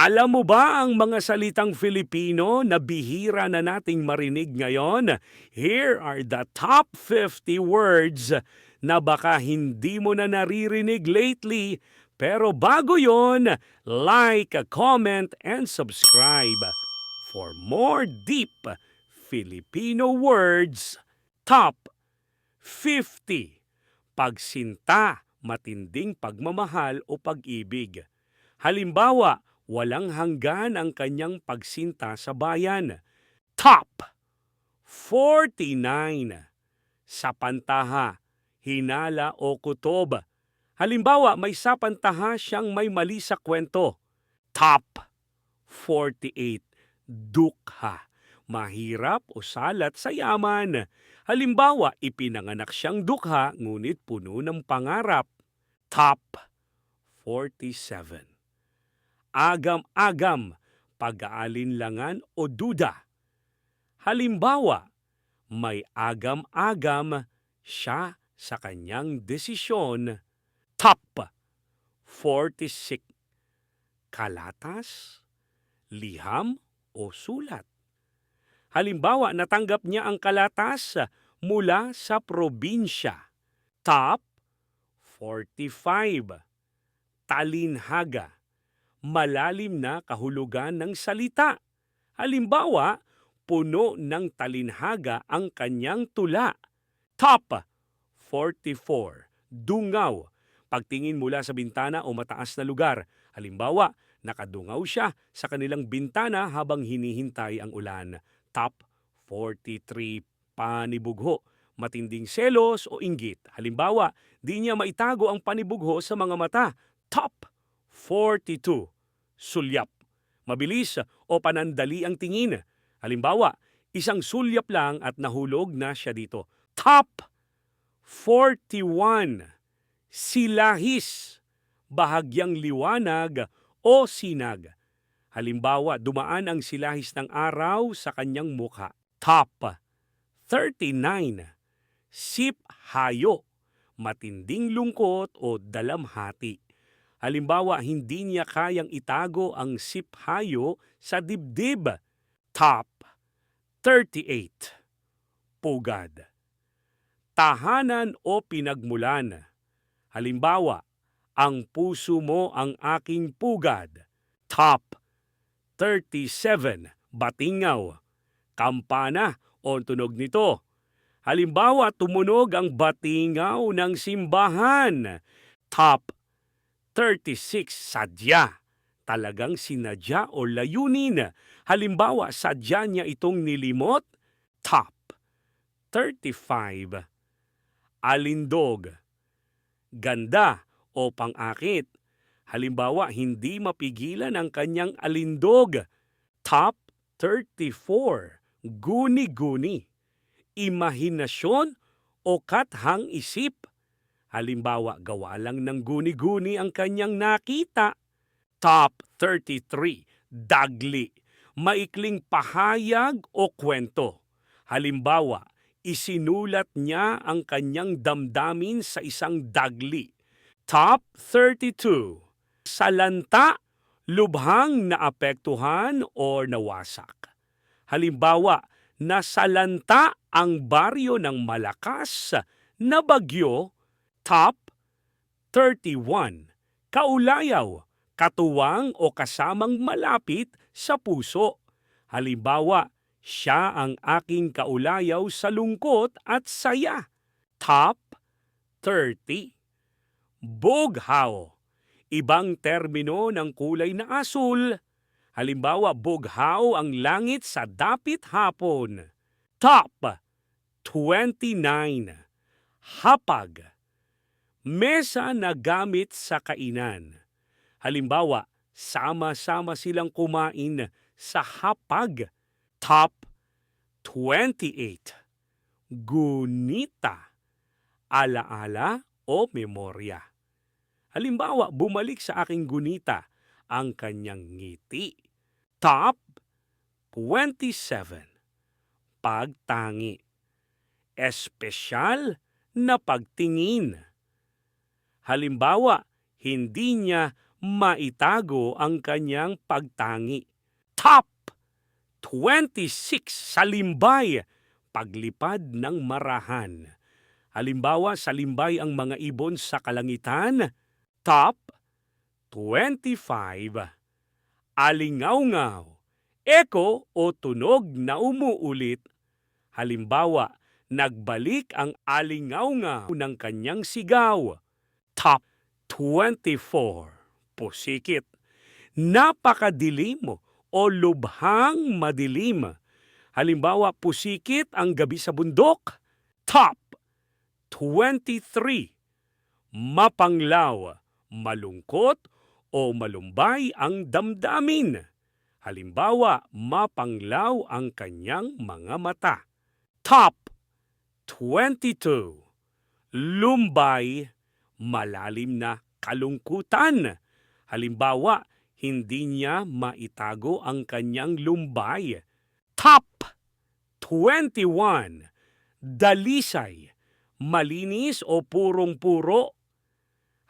Alam mo ba ang mga salitang Filipino na bihira na nating marinig ngayon? Here are the top 50 words na baka hindi mo na naririnig lately. Pero bago yon, like, comment, and subscribe for more deep Filipino words. Top 50. Pagsinta, matinding pagmamahal o pag-ibig. Halimbawa, walang hanggan ang kanyang pagsinta sa bayan. Top 49. Sapantaha, hinala o kutob. Halimbawa, may sapantaha siyang may mali sa kwento. Top 48. Dukha. Mahirap o salat sa yaman. Halimbawa, ipinanganak siyang dukha ngunit puno ng pangarap. Top 47. Agam-agam, pag-aalinlangan o duda. Halimbawa, may agam-agam siya sa kanyang desisyon. Top 46. Kalatas, liham o sulat. Halimbawa, natanggap niya ang kalatas mula sa probinsya. Top 45. Talinhaga. Malalim na kahulugan ng salita. Halimbawa, puno ng talinhaga ang kanyang tula. Top 44. Dungaw. Pagtingin mula sa bintana o mataas na lugar. Halimbawa, nakadungaw siya sa kanilang bintana habang hinihintay ang ulan. Top 43. Panibugho. Matinding selos o inggit. Halimbawa, di niya maitago ang panibugho sa mga mata. Top 42. Sulyap. Mabilis o panandali ang tingin. Halimbawa, isang sulyap lang at nahulog na siya dito. Top 41. Silahis. Bahagyang liwanag o sinag. Halimbawa, dumaan ang silahis ng araw sa kanyang mukha. Top 39. Siphayo. Matinding lungkot o dalamhati. Halimbawa, hindi niya kayang itago ang siphayo sa dibdib. Top 38. Pugad. Tahanan o pinagmulan. Halimbawa, ang puso mo ang aking pugad. Top 37. Batingaw. Kampana o tunog nito. Halimbawa, tumunog ang batingaw ng simbahan. Top 36. Sadya. Talagang sinadya o layunin. Halimbawa, sadya niya itong nilimot. Top 35. Alindog. Ganda o pang-akit. Halimbawa, hindi mapigilan ang kanyang alindog. Top 34. Guni-guni. Imahinasyon o kathang isip. Halimbawa, gawa lang ng guni-guni ang kanyang nakita. Top 33. Dagli. Maikling pahayag o kwento. Halimbawa, isinulat niya ang kanyang damdamin sa isang dagli. Top 32. Salanta, lubhang naapektuhan o nawasak. Halimbawa, nasalanta ang baryo ng malakas na bagyo. Top 31. Kaulayaw, katuwang o kasamang malapit sa puso. Halimbawa, siya ang aking kaulayaw sa lungkot at saya. Top 30. Bughaw. Ibang termino ng kulay na asul. Halimbawa, bughaw ang langit sa dapit hapon. Top 29. Hapag. Mesa na gamit sa kainan. Halimbawa, sama-sama silang kumain sa hapag. Top 28. Gunita. Alaala o memorya. Halimbawa, bumalik sa aking gunita ang kanyang ngiti. Top 27. Pagtangi. Espesyal na pagtingin. Halimbawa, hindi niya maitago ang kanyang pagtangi. Top 26 sa limbay, paglipad ng marahan. Halimbawa, sa limbay ang mga ibon sa kalangitan. Top 25. Alingaw-ngaw, eko o tunog na umuulit. Halimbawa, nagbalik ang alingaw-ngaw ng kanyang sigaw. Top 24. Pusikit. Napakadilim o lubhang madilim. Halimbawa, pusikit ang gabi sa bundok. Top 23. Mapanglaw, malungkot o malumbay ang damdamin. Halimbawa, mapanglaw ang kanyang mga mata. Top 22. Lumbay, malalim na kalungkutan. Halimbawa, hindi niya maitago ang kanyang lumbay. Top 21. Dalisay, malinis o purong-puro.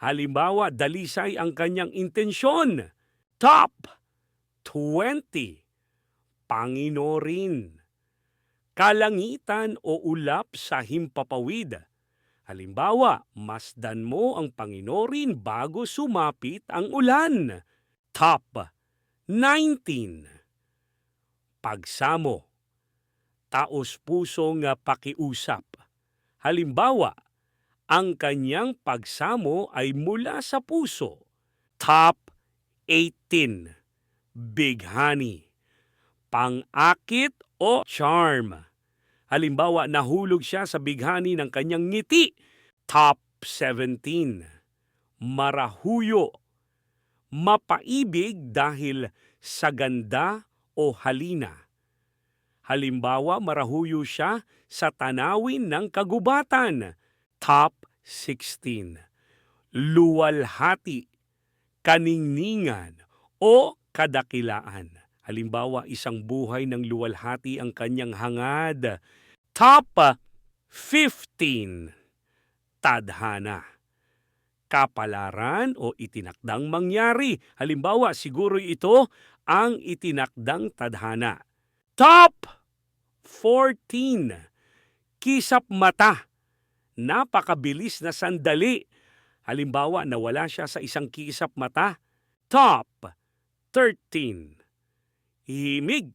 Halimbawa, dalisay ang kanyang intensyon. Top 20. Panginorin. Kalangitan o ulap sa himpapawid. Halimbawa, masdan mo ang Panginorin bago sumapit ang ulan. Top 19. Pagsamo. Taos pusong pakiusap. Halimbawa, ang kanyang pagsamo ay mula sa puso. Top 18. Bighani. Pang-akit o charm. Halimbawa, nahulog siya sa bighani ng kanyang ngiti. Top 17. Marahuyo. Mapaibig dahil sa ganda o halina. Halimbawa, marahuyo siya sa tanawin ng kagubatan. Top 16. Luwalhati, kaningningan o kadakilaan. Halimbawa, isang buhay ng luwalhati ang kanyang hangad. Top 15. Tadhana. Kapalaran o itinakdang mangyari. Halimbawa, siguro ito ang itinakdang tadhana. Top 14. Kisap mata. Napakabilis na sandali. Halimbawa, nawala siya sa isang kisap mata. Top 13. Himig.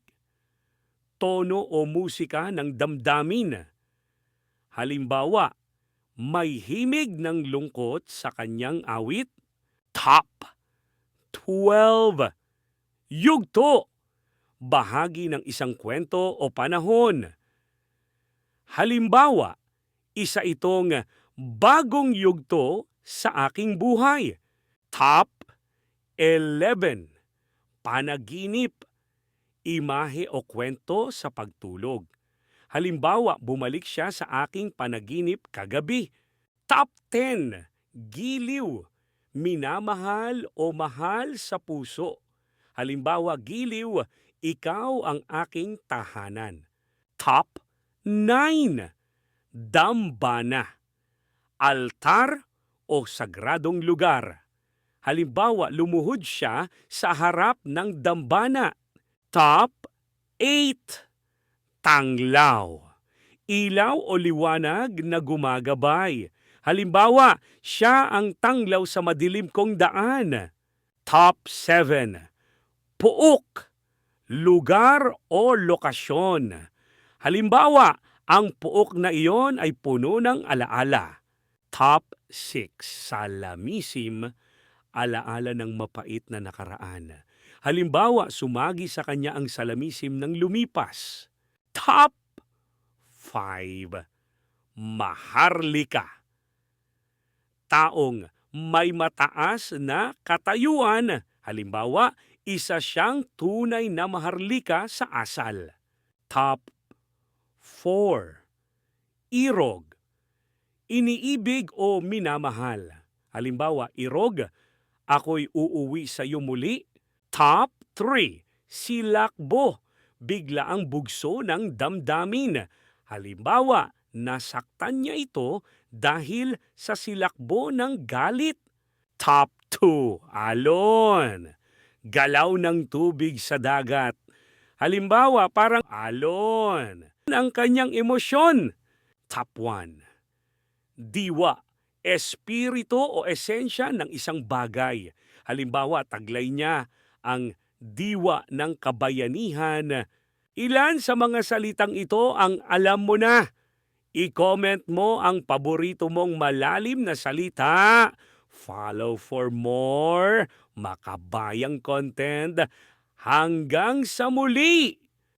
Tono o musika ng damdamin. Halimbawa, may himig ng lungkot sa kanyang awit. Top 12. Yugto. Bahagi ng isang kwento o panahon. Halimbawa, isa itong bagong yugto sa aking buhay. Top 11. Panaginip. Imahe o kwento sa pagtulog. Halimbawa, bumalik siya sa aking panaginip kagabi. Top 10. Giliw. Minamahal o mahal sa puso. Halimbawa, giliw, ikaw ang aking tahanan. Top 9. Dambana. Altar o sagradong lugar. Halimbawa, lumuhod siya sa harap ng dambana. Top 8. Tanglaw. Ilaw o liwanag na gumagabay. Halimbawa, siya ang tanglaw sa madilim kong daan. Top 7. Puok. Lugar o lokasyon. Halimbawa, ang puok na iyon ay puno ng alaala. Top 6. Salamisim. Alaala ng mapait na nakaraan. Halimbawa, sumagi sa kanya ang salamisim ng lumipas. Top 5. Maharlika. Taong may mataas na katayuan. Halimbawa, isa siyang tunay na maharlika sa asal. Top 4. Irog. Iniibig o minamahal. Halimbawa, irog, ako'y uuwi sa iyo muli. Top 3. Silakbo. Bigla ang bugso ng damdamin. Halimbawa, nasaktan niya ito dahil sa silakbo ng galit. Top 2. Alon. Galaw ng tubig sa dagat. Halimbawa, parang alon. Ang kanyang emosyon. Top 1. Diwa. Espiritu o esensya ng isang bagay. Halimbawa, taglay niya ang diwa ng kabayanihan. Ilan sa mga salitang ito ang alam mo na? I-comment mo ang paborito mong malalim na salita. Follow for more makabayang content. Hanggang sa muli!